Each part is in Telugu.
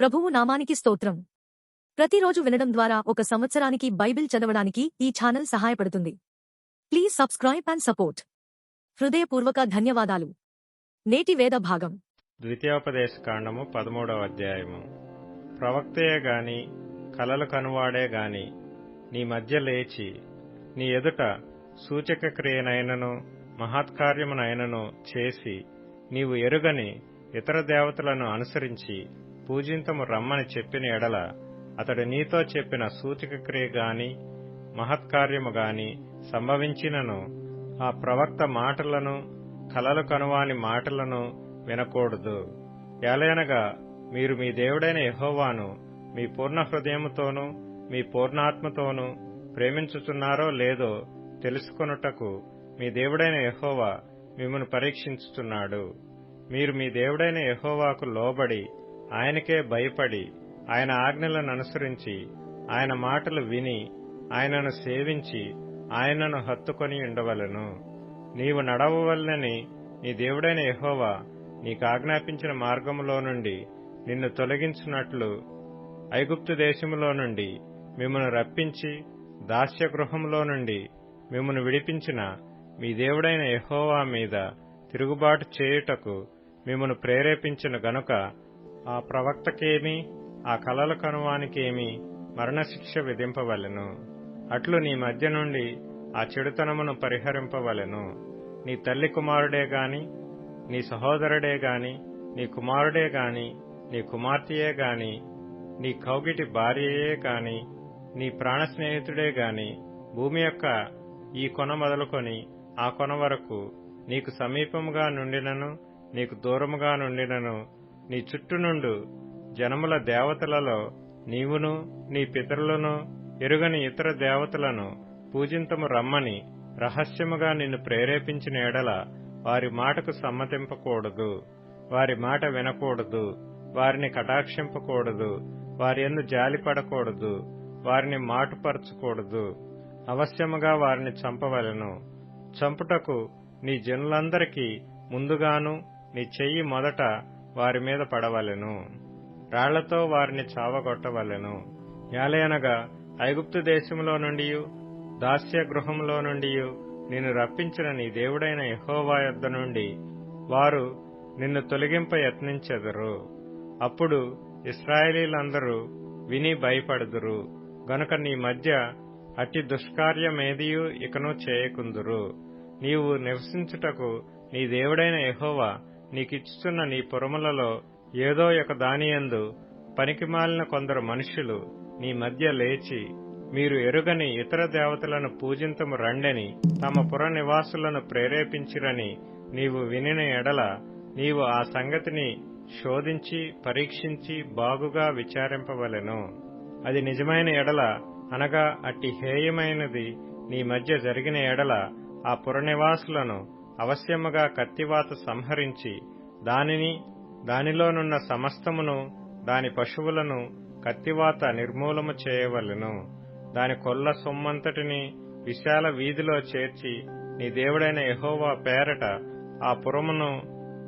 ప్రభువు నామానికి స్తోత్రం. ప్రతిరోజు వినడం ద్వారా ఒక సంవత్సరానికి బైబిల్ చదవడానికి ఈ ఛానల్ సహాయపడుతుంది. Please subscribe and support. హృదయపూర్వక ధన్యవాదాలు. నేటి వేద భాగం. ద్వితీయోపదేశ కాండము పదమూడవ అధ్యాయము. ప్రవక్తయే గాని కలలు కనువాడే గాని నీ మధ్య లేచి నీ ఎదుట సూచక క్రియనైనను మహత్కార్యమునైనను చేసి నీవు ఎరుగని ఇతర దేవతలను అనుసరించి పూజింతము రమ్మని చెప్పిన ఎడల అతడు నీతో చెప్పిన సూచక క్రియ గాని మహత్కార్యము గాని సంభవించినను ఆ ప్రవక్త మాటలను కలలు కనువాని మాటలను వినకూడదు. ఏలయనగా మీరు మీ దేవుడైన యహోవాను మీ పూర్ణ హృదయముతోనూ మీ పూర్ణాత్మతోనూ ప్రేమించుచున్నారో లేదో తెలుసుకొనుటకు మీ దేవుడైన యహోవా మిమ్మను పరీక్షించుచున్నాడు. మీరు మీ దేవుడైన యహోవాకు లోబడి ఆయనకే భయపడి ఆయన ఆజ్ఞలను అనుసరించి ఆయన మాటలు విని ఆయనను సేవించి ఆయనను హత్తుకొని ఉండవలను. నీవు నడవవలనని నీ దేవుడైన యహోవా నీకు ఆజ్ఞాపించిన మార్గములో నుండి నిన్ను తొలగించినట్లు ఐగుప్తు దేశములో నుండి మిమ్మను రప్పించి దాస్యగృహంలో నుండి మిమ్మను విడిపించిన మీ దేవుడైన యహోవా మీద తిరుగుబాటు చేయుటకు మిమ్మను ప్రేరేపించిన గనుక ఆ ప్రవక్తకేమి ఆ కలల కనువానికేమి మరణశిక్ష విధింపవలెను. అట్లు నీ మధ్య నుండి ఆ చెడుతనమును పరిహరింపవలెను. నీ తల్లి కుమారుడే గాని నీ సహోదరుడే గాని నీ కుమారుడే గాని నీ కుమార్తెయే గాని నీ కౌగిటి భార్యయే గాని నీ ప్రాణ స్నేహితుడే గాని భూమి యొక్క ఈ కొన మొదలుకొని ఆ కొన వరకు నీకు సమీపముగా నుండినను నీకు దూరముగా నుండినను నీ చుట్టూ నుండు జనముల దేవతలలో నీవును నీ పితరులను ఎరుగని ఇతర దేవతలను పూజింతము రమ్మని రహస్యముగా నిన్ను ప్రేరేపించిన ఎడల వారి మాటకు సమ్మతింపకూడదు. వారి మాట వినకూడదు. వారిని కటాక్షింపకూడదు. వారి ఎందు జాలిపడకూడదు వారిని మాటుపరచకూడదు. అవశ్యముగా వారిని చంపవలెను. చంపుటకు నీ జనులందరికీ ముందుగాను నీ చెయ్యి మొదట వారి మీద పడవలెను. రాళ్ళతో వారిని చావగొట్టవలెను. యాలయనగా ఐగుప్తు దేశంలో నుండి దాస్య గృహంలో నుండి నిన్ను రప్పించిన నీ దేవుడైన యహోవా యొద్ద నుండి వారు నిన్ను తొలగింప యత్నించెదరు. అప్పుడు ఇస్రాయేలీలందరూ విని భయపడుదురు. గనుక నీ మధ్య అట్టి దుష్కార్యమేదియు ఇకను చేయకుందురు. నీవు నివసించుటకు నీ దేవుడైన యహోవా నీకిచ్చుచున్న నీ పురములలో ఏదో ఒక దానియందు పనికిమాలిన కొందరు మనుషులు నీ మధ్య లేచి మీరు ఎరుగని ఇతర దేవతలను పూజింతము రండని తమ పుర నివాసులను ప్రేరేపించిరని నీవు వినిన ఎడల నీవు ఆ సంగతిని శోధించి పరీక్షించి బాగుగా విచారింపవలెను. అది నిజమైన ఎడల అనగా అట్టి హేయమైనది నీ మధ్య జరిగిన ఎడల ఆ పురనివాసులను అవశ్యముగా కత్తివాత సంహరించి దానిని దానిలోనున్న సమస్తమును దాని పశువులను కత్తివాత నిర్మూలము చేయవలెను. దాని కొల్ల సొమ్మంతటిని విశాల వీధిలో చేర్చి నీ దేవుడైన యహోవా పేరట ఆ పురమును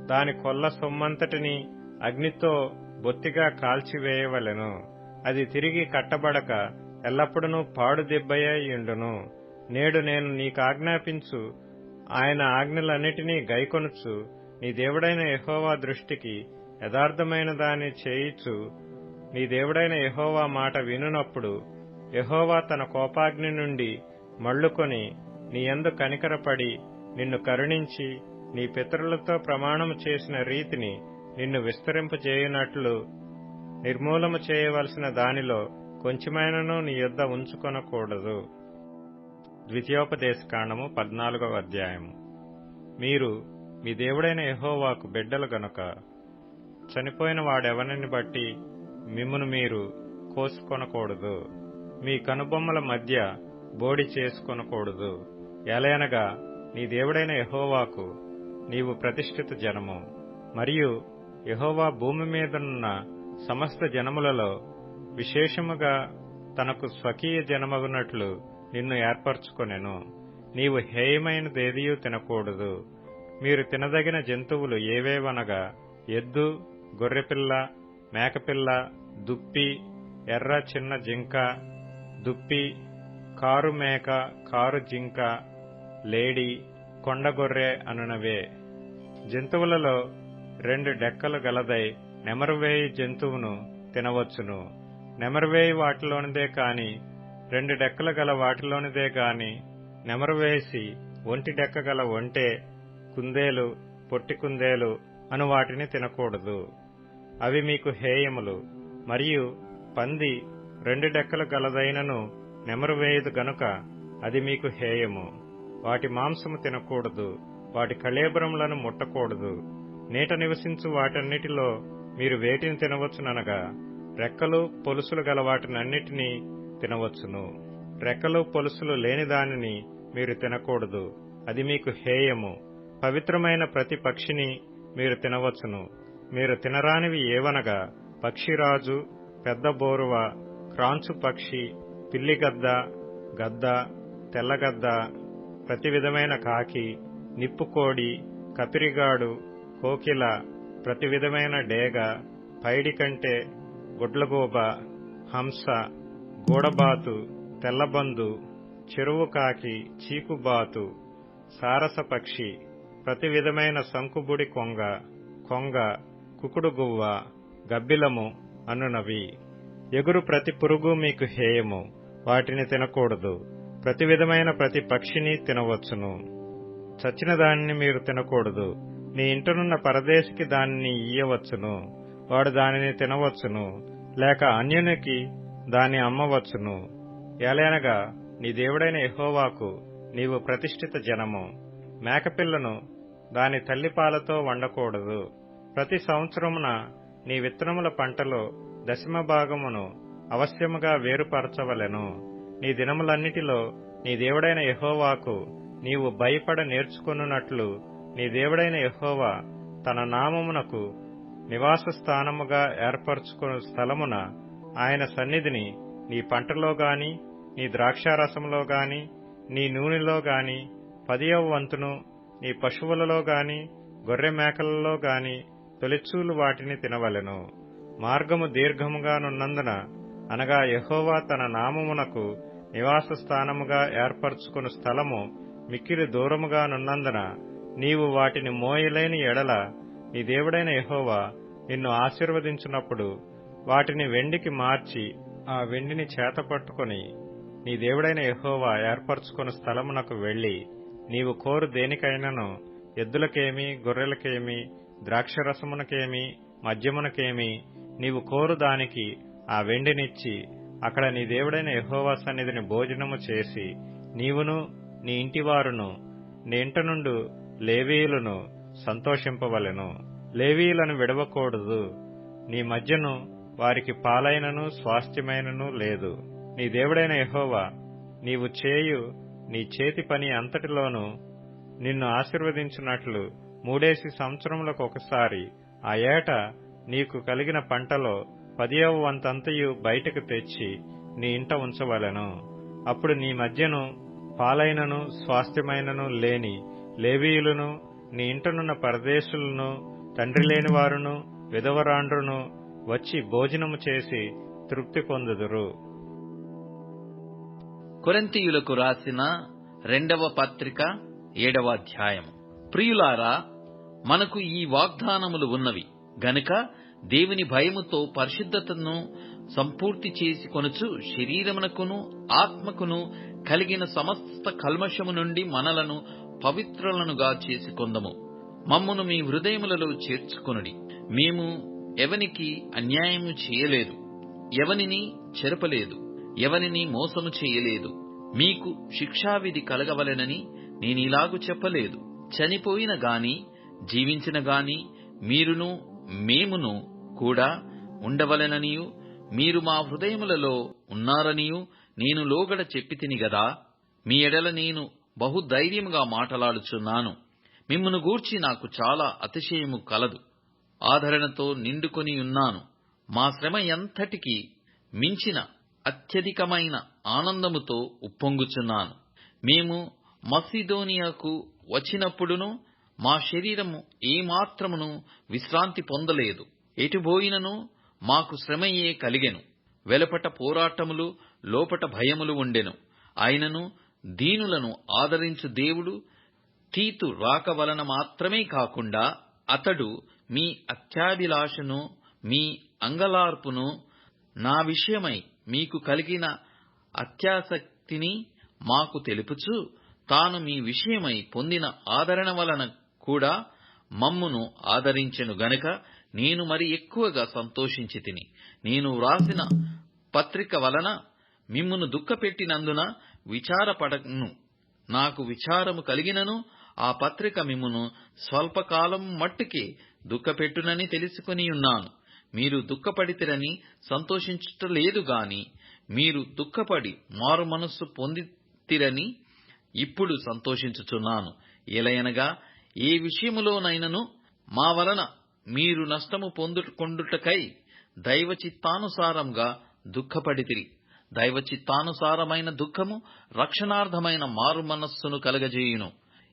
దాని కొల్ల సొమ్మంతటిని అగ్నితో బొత్తిగా కాల్చివేయవలెను. అది తిరిగి కట్టబడక ఎల్లప్పుడూ పాడుదెబ్బయ్యుండును నేడు నేను నీకాజ్ఞాపించు ఆయన ఆజ్ఞలన్నిటినీ గైకొనుచు నీ దేవుడైన యహోవా దృష్టికి యథార్థమైన దాన్ని చేయిచు. నీ దేవుడైన యహోవా మాట వినునప్పుడు యహోవా తన కోపాగ్ని నుండి మళ్ళుకొని నీ ఎందు కనికరపడి నిన్ను కరుణించి నీ పితరులతో ప్రమాణము చేసిన రీతిని నిన్ను విస్తరింపజేయునట్లు నిర్మూలము చేయవలసిన దానిలో కొంచెమైనను నీ యొద్ద ఉంచుకొనకూడదు. ద్వితీయోపదేశకాండము పద్నాలుగవ అధ్యాయము. మీరు మీ దేవుడైన యహోవాకు బిడ్డలు గనుక చనిపోయిన వాడెవరిని బట్టి మిమ్మును మీరు కోసుకొనకూడదు. మీ కనుబొమ్మల మధ్య బోడి చేసుకొనకూడదు. ఎలయనగా నీ దేవుడైన యహోవాకు నీవు ప్రతిష్ఠిత జనము. మరియు యహోవా భూమి మీదనున్న సమస్త జనములలో విశేషముగా తనకు స్వకీయ జనమగునట్లు నిన్ను ఏర్పరచుకొనెను. నీవు హేయమైనదేదియూ తినకూడదు. మీరు తినదగిన జంతువులు ఏవేవనగా ఎద్దు గొర్రెపిల్ల మేకపిల్ల దుప్పి ఎర్ర చిన్న జింక దుప్పి కారు మేక కారు జింక లేడి కొండగొర్రె అనునవే. జంతువులలో రెండు డెక్కలు గలదై నెమరువేయి జంతువును తినవచ్చును. నెమరువేయి వాటిలోనిదే కాని రెండు డెక్కలు గల వాటిలోనిదే గాని నెమరువేసి ఒంటి డెక్క గల ఒంటె కుందేలు పొట్టి కుందేలు అను వాటిని తినకూడదు. అవి మీకు హేయములు. మరియు పంది రెండు డెక్కలు గలదైనను నెమరువేయదు గనుక అది మీకు హేయము. వాటి మాంసము తినకూడదు. వాటి కళేబరములను ముట్టకూడదు. నీట నివసించు వాటన్నిటిలో మీరు వేటిని తినవచ్చుననగా రెక్కలు పొలుసులు గల వాటినన్నిటినీ తినవచ్చును. రెక్కలు పొలుసులు లేని దానిని మీరు తినకూడదు. అది మీకు హేయము. పవిత్రమైన ప్రతి పక్షిని మీరు తినవచ్చును. మీరు తినరానివి ఏవనగా పక్షిరాజు పెద్ద బోరువ క్రాంచు పక్షి పిల్లిగద్ద గద్ద తెల్లగద్ద ప్రతి విధమైన కాకి నిప్పుకోడి కపిరిగాడు కోకిల ప్రతి విధమైన డేగ పైడి కంటే గుడ్లగూబ హంస గూడబాతు తెల్లబందు చెరువు కాకి చీకుబాతు సారస పక్షి ప్రతి విధమైన సంకుబుడి కొంగ కొంగ కుకుడుగువ్వ గబ్బిలము అనునవి. ఎగురు ప్రతి పురుగు మీకు హేయము వాటిని తినకూడదు. ప్రతి విధమైన ప్రతి పక్షిని తినవచ్చును. చచ్చిన దానిని మీరు తినకూడదు. నీ ఇంటనున్న పరదేశికి దానిని ఇయ్యవచ్చును. వాడు దానిని తినవచ్చును. లేక అన్యునికి దాన్ని అమ్మవచ్చును ఎలయనగా నీ దేవుడైన ఎహోవాకు నీవు ప్రతిష్ఠిత జనము. మేకపిల్లను దాని తల్లిపాలతో వండకూడదు. ప్రతి సంవత్సరమున నీ విత్తనముల పంటలో దశమ భాగమును అవశ్యముగా వేరుపరచవలెను. నీ దినములన్నిటిలో నీ దేవుడైన యెహోవాకు నీవు భయపడ నేర్చుకున్నట్లు నీ దేవుడైన యెహోవా తన నామమునకు నివాస స్థానముగా ఏర్పరచుకున్న స్థలమున ఆయన సన్నిధిని నీ పంటలో గాని నీ ద్రాక్షారసంలో గాని నీ నూనెలో గాని పదియవ వంతును నీ పశువులలో గాని గొర్రె మేకలలో గాని తొలిచూలు వాటిని తినవలెను. మార్గము దీర్ఘముగానున్నందున అనగా యహోవా తన నామమునకు నివాస స్థానముగా ఏర్పరచుకుని స్థలము మిక్కిలి దూరముగానున్నందున నీవు వాటిని మోయలేని ఎడల నీ దేవుడైన యహోవా నిన్ను ఆశీర్వదించినప్పుడు వాటిని వెండికి మార్చి ఆ వెండిని చేత పట్టుకుని నీ దేవుడైన యహోవా ఏర్పరచుకున్న స్థలమునకు వెళ్ళి నీవు కోరు దేనికైనను ఎద్దులకేమి గొర్రెలకేమి ద్రాక్షరసమునకేమి మద్యమునకేమి నీవు కోరు దానికి ఆ వెండినిచ్చి అక్కడ నీ దేవుడైన యహోవా సన్నిధిని భోజనము చేసి నీవును నీ ఇంటివారును నీ ఇంట నుండు లేవీయులను సంతోషింపవలెను. లేవీయులను విడవకూడదు. నీ మధ్యను వారికి పాలైనను స్వాస్థ్యమైనను లేదు. నీ దేవుడైన యహోవా నీవు చేయు నీ చేతి పని అంతటిలోనూ నిన్ను ఆశీర్వదించినట్లు మూడేసి సంవత్సరములకు ఒకసారి ఆ ఏట నీకు కలిగిన పంటలో పదియవ వంతంతయు బయటకు తెచ్చి నీ ఇంట ఉంచవలెను. అప్పుడు నీ మధ్యను పాలైనను స్వాస్థ్యమైనను లేని లేవీయులను నీ ఇంటనున్న పరదేశులను తండ్రి లేని వారును విధవరాండ్రును వచ్చి భోజనము చేసి తృప్తి పొందుదురు. కొరంతీయులకు రాసిన రెండవ పత్రిక ఏడవ అధ్యాయం ప్రియులారా మనకు ఈ వాగ్దానములు ఉన్నవి. గనుక దేవుని భయముతో పరిశుద్ధతను సంపూర్తి చేసి కొనుచు శరీరమునకును ఆత్మకును కలిగిన సమస్త కల్మషము నుండి మనలను పవిత్రులనుగా చేసుకొందము మమ్మును మీ హృదయములలో చేర్చుకొనుడి. మేము ఎవనికి అన్యాయము చేయలేదు ఎవనిని చెరపలేదు ఎవనిని మోసము చేయలేదు మీకు శిక్షావిధి కలగవలెనని నేనిలాగు చెప్పలేదు. చనిపోయిన గాని జీవించిన గాని మీరును మేమును కూడా ఉండవలెననియు మీరు మా హృదయములలో ఉన్నారనియు నేను లోగడ చెప్పితిని గదా మీ ఎడల నేను బహుధైర్యముగా మాటలాడుచున్నాను. మిమ్మును గూర్చి నాకు చాలా అతిశయము కలదు. ఆదరణతో నిండుకొని ఉన్నాను. మా శ్రమ ఎంతటికి మించిన అత్యధికమైన ఆనందముతో ఉప్పొంగుచున్నాను. మేము మసిదోనియాకు వచ్చినప్పుడును మా శరీరము ఏమాత్రమును విశ్రాంతి పొందలేదు. ఎటుబోయినను మాకు శ్రమయే కలిగెను. వెలపట పోరాటములు లోపట భయములు ఉండెను. ఆయనను దీనులను ఆదరించు దేవుడు తీతు రాక వలన మాత్రమే కాకుండా అతడు మీ అత్యాభిలాషను మీ అంగలార్పును నా విషయమై మీకు కలిగిన అత్యాసక్తిని మాకు తెలుపుచు తాను మీ విషయమై పొందిన ఆదరణ వలన కూడా మమ్మును ఆదరించెను గనుక నేను మరి ఎక్కువగా సంతోషించి తిని నేను వ్రాసిన పత్రిక వలన మిమ్మును దుఃఖపెట్టినందున విచారపడను నాకు విచారము కలిగినను ఆ పత్రిక మిమ్మును స్వల్పకాలం మట్టుకే దుఃఖపెట్టునని తెలుసుకుని ఉన్నాను. మీరు దుఃఖపడితిరని సంతోషించుటలేదుగాని మీరు దుఃఖపడి మారు మనస్సు పొందితిరని ఇప్పుడు సంతోషించుచున్నాను. ఎలయనగా ఏ విషయములోనైనను మా వలన మీరు నష్టము పొందుకొండుటకై దైవ చిత్తానుసారంగా దుఃఖపడితిరి. దైవ చిత్తానుసారమైన దుఃఖము రక్షణార్థమైన మారు మనస్సును కలగజేయును.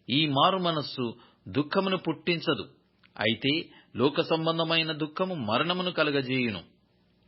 ఈ మారు మనస్సు దుఃఖమును పుట్టించదు. అయితే లోక సంబంధమైన దుఃఖము మరణమును కలగజేయును.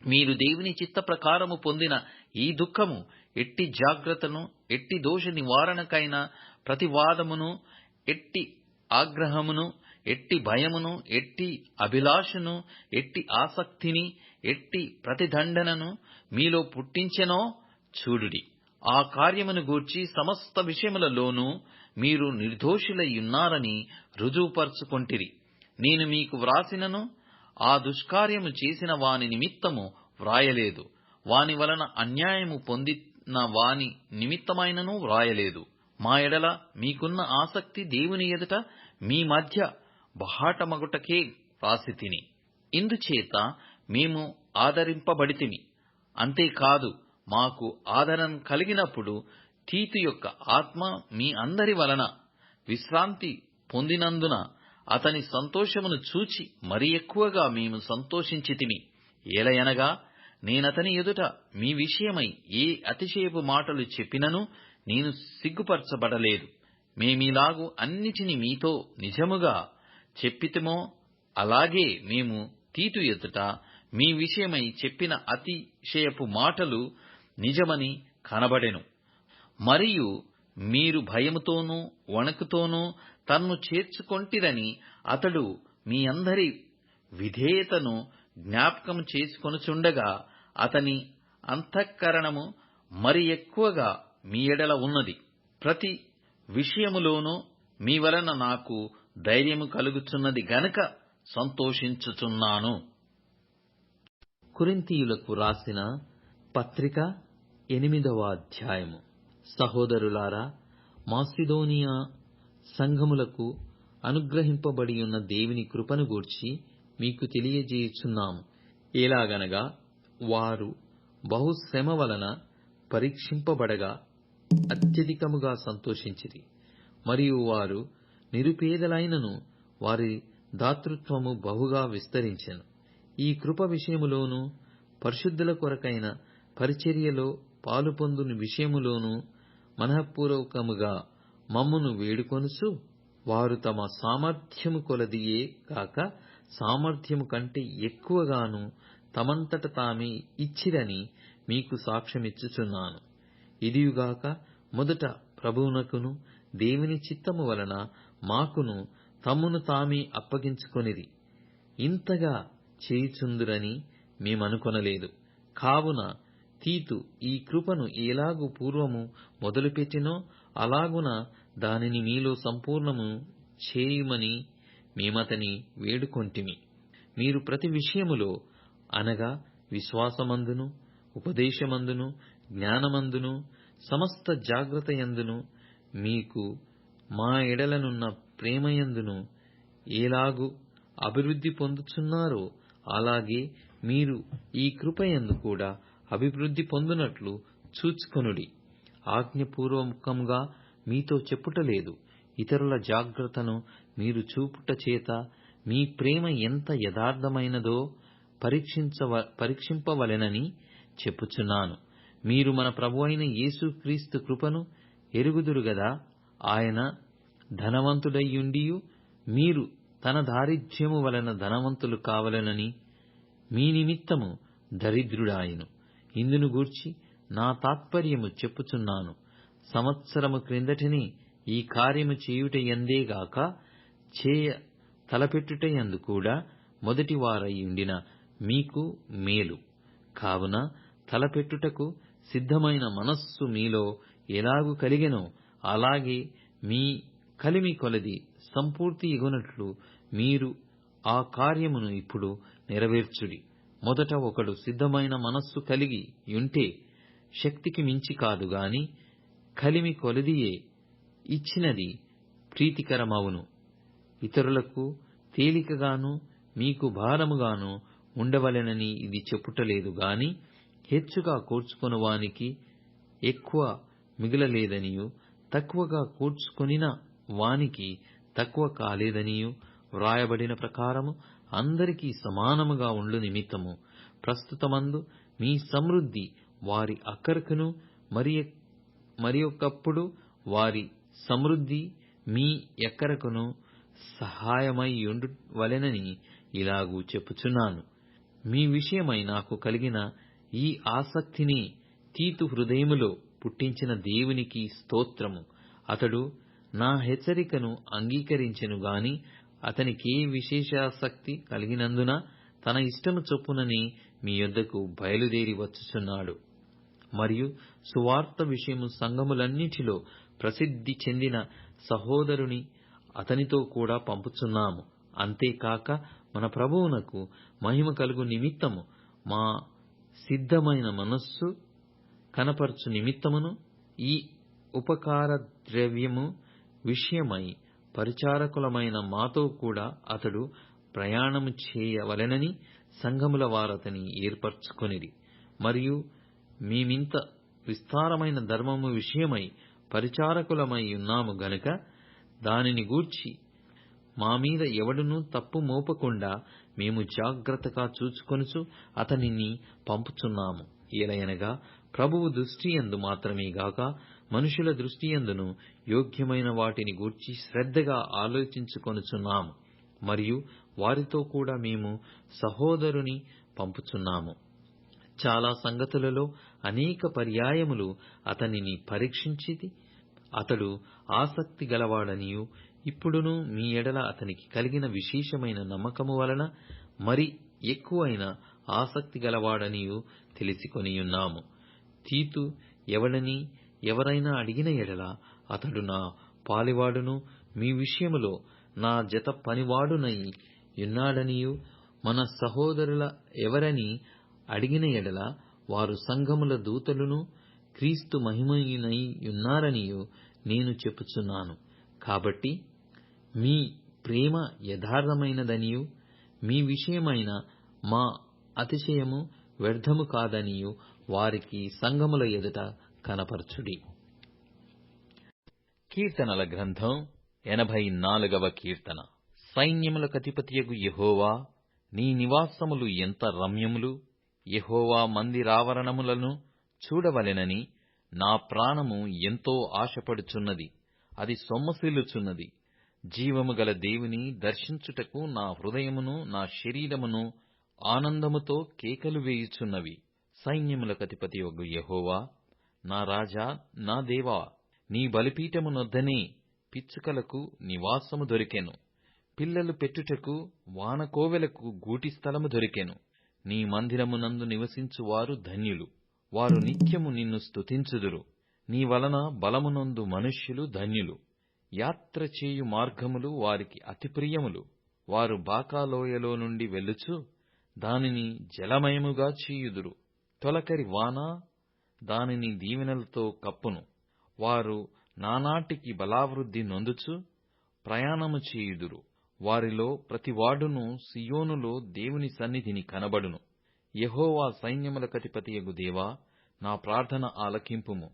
మీరు దేవుని చిత్త ప్రకారము పొందిన ఈ దుఃఖము ఎట్టి జాగ్రత్తను ఎట్టి దోష నివారణకైన ప్రతివాదమును ఎట్టి ఆగ్రహమును ఎట్టి భయమును ఎట్టి అభిలాషను ఎట్టి ఆసక్తిని ఎట్టి ప్రతిదండనను మీలో పుట్టించెనో చూడుడి. ఆ కార్యమును గూర్చి సమస్త విషయములలోనూ మీరు నిర్దోషులయ్యున్నారని రుజువుపరుచుకొంటిరి. నేను మీకు వ్రాసినను ఆ దుష్కార్యము చేసిన వాని నిమిత్తము వ్రాయలేదు. వాని వలన అన్యాయము పొందిన వాని నిమిత్తమైనను వ్రాయలేదు. మా ఎడల మీకున్న ఆసక్తి దేవుని ఎదుట మీ మధ్య బహాటమగుటకే వ్రాసి తిని ఇందుచేత మేము ఆదరింపబడితిమి. అంతేకాదు మాకు ఆదరణ కలిగినప్పుడు తీతు యొక్క ఆత్మ మీ అందరి వలన విశ్రాంతి పొందినందున అతని సంతోషమును చూచి మరి ఎక్కువగా మేము సంతోషించితిమి. ఏలయనగా నేనతని ఎదుట మీ విషయమై ఏ అతిశయపు మాటలు చెప్పినను నేను సిగ్గుపరచబడలేదు. మేమీలాగు అన్నిటిని మీతో నిజముగా చెప్పితమో అలాగే మేము తీతు ఎదుట మీ విషయమై చెప్పిన అతిశయపు మాటలు నిజమని కనబడెను. మరియు మీరు భయముతోనూ వణకుతోనూ తన్ను చేర్చుకొంటిరని అతడు మీ అందరి విధేయతను జ్ఞాపకం చేసుకొనుచుండగా అతని అంతఃకరణము మరి ఎక్కువగా మీ ఎడల ఉన్నది. ప్రతి విషయములోనూ మీ వలన నాకు ధైర్యము కలుగుచున్నది గనక సంతోషించుచున్నాను. కొరింథీయులకు రాసిన పత్రిక ఎనిమిదవ అధ్యాయము. సహోదరులారా మాసిదోనియా సంఘములకు అనుగ్రహింపబడి ఉన్న దేవుని కృపను గూర్చి మీకు తెలియజేయుచున్నాము ఎలాగనగా వారు బహుశ్రమ వలన పరీక్షింపబడగా అత్యధికముగా సంతోషించిరి. మరియు వారు నిరుపేదలైనను వారి దాతృత్వము బహుగా విస్తరించెను. ఈ కృప విషయములోను పరిశుద్ధుల కొరకైన పరిచర్యలో పాలుపొందుని విషయములోను మనఃపూర్వకముగా మమ్మును వేడుకొనుచు వారు తమ సామర్థ్యము కొలదియే కాక సామర్థ్యము కంటే ఎక్కువగాను తమంతట తామే ఇచ్చిరని మీకు సాక్ష్యమిచ్చుచున్నాను. ఇదియుగాక మొదట ప్రభువునకును దేవుని చిత్తము వలన మాకును తమ్మును తామే అప్పగించుకొనిరి. ఇంతగా చేయుచుందురని మేమనుకొనలేదు. కావున తీతు ఈ కృపను ఎలాగు పూర్వము మొదలుపెట్టినో అలాగున దానిని మీలో సంపూర్ణము చేయుమని మేమతని వేడుకొంటిమి. మీరు ప్రతి విషయములో అనగా విశ్వాసమందును ఉపదేశమందును జ్ఞానమందును సమస్త జాగ్రత్తయందును మీకు మా ఎడలనున్న ప్రేమయందును ఏలాగు అభివృద్ధి పొందుచున్నారో అలాగే మీరు ఈ కృపయందు కూడా అభివృద్ధి పొందునట్లు చూచుకొనుడి. ఆజ్ఞపూర్వముఖంగా మీతో చెప్పుటలేదు. ఇతరుల జాగ్రత్తను మీరు చూపుట చేత మీ ప్రేమ ఎంత యథార్థమైనదో పరీక్షించవ పరీక్షింపవలెనని చెప్పుచున్నాను. మీరు మన ప్రభు అయిన యేసుక్రీస్తు కృపను ఎరుగుదురు గదా. ఆయన ధనవంతుడయ్యుండియు మీరు తన దారిద్ర్యము వలన ధనవంతులు కావలెనని మీ నిమిత్తము దరిద్రుడాయెను. ఇందును గూర్చి నా తాత్పర్యము చెప్పుచున్నాను. సంవత్సరము క్రిందటిని ఈ కార్యము చేయుటయందేగాక చేయ తలపెట్టుటయందు కూడా మొదటి వారయ్యుండిన మీకు మేలు. కావున తలపెట్టుటకు సిద్ధమైన మనస్సు మీలో ఎలాగు కలిగెనో అలాగే మీ కలిమి కొలది సంపూర్తి ఇగునట్లు మీరు ఆ కార్యమును ఇప్పుడు నెరవేర్చుడి. మొదట ఒకడు సిద్ధమైన మనస్సు కలిగి యుంటే శక్తికి మించి కాదు గాని కలిమి కొలదియే ఇచ్చినది ప్రీతికరమవును. ఇతరులకు తేలికగాను మీకు భారముగాను ఉండవలెనని ఇది చెప్పుటలేదు గాని హెచ్చుగా కూర్చుకొనువానికి ఎక్కువ మిగలలేదనియు తక్కువగా కూర్చుకొనిన వానికి తక్కువ కాలేదనియు వ్రాయబడిన ప్రకారము అందరికీ సమానముగా ఉండు నిమిత్తము. ప్రస్తుతమందు మీ సమృద్ధి వారి అక్కరకును మరి మరియొకప్పుడు వారి సమృద్ధి మీ ఎక్కరకును సహాయమైయుండు వలెనని ఇలాగూ చెప్పుచున్నాను. మీ విషయమై నాకు కలిగిన ఈ ఆసక్తిని తీతు హృదయములో పుట్టించిన దేవునికి స్తోత్రము. అతడు నా హెచ్చరికను అంగీకరించెను గాని అతనికే విశేషాసక్తి కలిగినందున తన ఇష్టము చొప్పునని మీ యొద్దకు బయలుదేరి వచ్చుచున్నాడు. మరియు సువార్త విషయము సంఘములన్నిటిలో ప్రసిద్ధి చెందిన సహోదరుని అతనితో కూడా పంపుచున్నాము. అంతేకాక మన ప్రభువునకు మహిమ కలుగు నిమిత్తము మా సిద్ధమైన మనస్సు కనపరచు నిమిత్తమును ఈ ఉపకార ద్రవ్యము విషయమై పరిచారకులమైన మాతో కూడా అతడు ప్రయాణము చేయవలెనని సంఘముల వారతని ఏర్పరచుకొనిరి. మరియు మేమింత విస్తారమైన ధర్మము విషయమై పరిచారకులమై ఉన్నాము గనుక దానిని గూర్చి మా మీద ఎవడునూ తప్పు మోపకుండా మేము జాగ్రత్తగా చూచుకొనుచు అతనిని పంపుచున్నాము. ఏలయనగా ప్రభువు దృష్టియందు మాత్రమే గాక మనుషుల దృష్టియందును యోగ్యమైన వాటిని గూర్చి శ్రద్ధగా ఆలోచించుకొనుచున్నాము మరియు వారితో కూడా మేము సహోదరుని పంపుచున్నాము. చాలా సంగతులలో అనేక పర్యాయములు అతనిని పరీక్షించితి అతడు ఆసక్తి గలవాడనియు. ఇప్పుడును మీ ఎడల అతనికి కలిగిన విశేషమైన నమ్మకము వలన మరి ఎక్కువైన ఆసక్తి గలవాడనియు తెలిసికొనియున్నాము. తీతు ఎవడని ఎవరైనా అడిగిన ఎడల అతడు నా పాలివాడును మీ విషయములో నా జత పనివాడునై యున్నాడనియు మన సహోదరుల ఎవరని అడిగిన ఎడల వారు సంఘముల దూతలును క్రీస్తు మహిమయునై యున్నారనియు నేను చెప్పుచున్నాను. కాబట్టి మీ ప్రేమ యథార్థమైనదనియు మీ విషయమైన మా అతిశయము వ్యర్థము కాదనియు వారికి సంఘముల ఎదుట కనపరచుడి. కీర్తనల గ్రంథం ఎనభై నాలుగవ కీర్తన. సైన్యముల కతిపతియగు యహోవా నీ నివాసములు ఎంత రమ్యములు? యహోవా మందిరావరణములను చూడవలెనని నా ప్రాణము ఎంతో ఆశపడుచున్నది అది సొమ్మసిల్లుచున్నది. జీవము గల దేవుని దర్శించుటకు నా హృదయమును నా శరీరమును ఆనందముతో కేకలు వేయుచున్నవి. సైన్యముల కతిపతి ఒగ్గు యహోవా నా రాజా నా దేవా నీ బలిపీఠమునొద్దనే పిచ్చుకలకు నివాసము దొరికెను. పిల్లలు పెట్టుటకు వానకోవెలకు గూటి స్థలము దొరికెను. నీ మందిరమునందు నివసించువారు ధన్యులు. వారు నిత్యము నిన్ను స్తుతించుదురు. నీ వలన బలమునందు మనుష్యులు ధన్యులు. యాత్ర చేయు మార్గములు వారికి అతి ప్రియములు వారు బాకాలోయలో నుండి వెళ్ళుచు దానిని జలమయముగా చేయుదురు. తొలకరి వాన దానిని దీవెనలతో కప్పును. వారు నానాటికి బలావృద్ధి నొందుచు ప్రయాణము చేయుదురు. వారిలో ప్రతివాడును సియోనులో దేవుని సన్నిధిని కనబడును. యహోవా సైన్యముల కతిపతియగు దేవా నా ప్రార్థన ఆలకింపుము.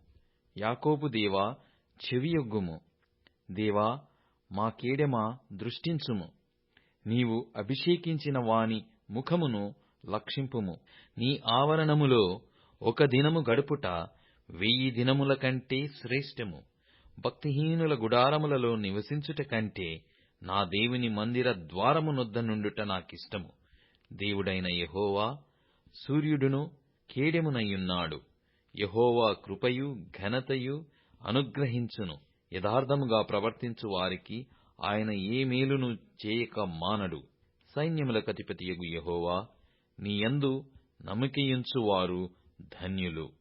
యాకోబు దేవా చెవియొగ్గుము. దేవా మా కేడెమా దృష్టించుము. నీవు అభిషేకించిన వాని ముఖమును లక్షింపుము. నీ ఆవరణములో ఒక దినము గడుపుట వెయ్యి దినముల కంటే శ్రేష్టము. భక్తిహీనుల గుడారములలో నివసించుట కంటే నా దేవుని మందిర ద్వారము నొద్ద నుండుట నాకిష్టము. దేవుడైన యహోవా సూర్యుడును కేడెమునయ్యున్నాడు. యహోవా కృపయు ఘనతయు అనుగ్రహించును. యథార్థముగా ప్రవర్తించు వారికి ఆయన ఏ మేలును చేయక మానడు. సైన్యముల కతిపతియగు యహోవా నీయందు నమ్మకియుంచువారు ధన్యులు.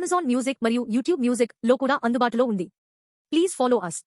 అమెజాన్ మ్యూజిక్ మరియు యూట్యూబ్ మ్యూజిక్లో కూడా అందుబాటులో ఉంది. Please follow us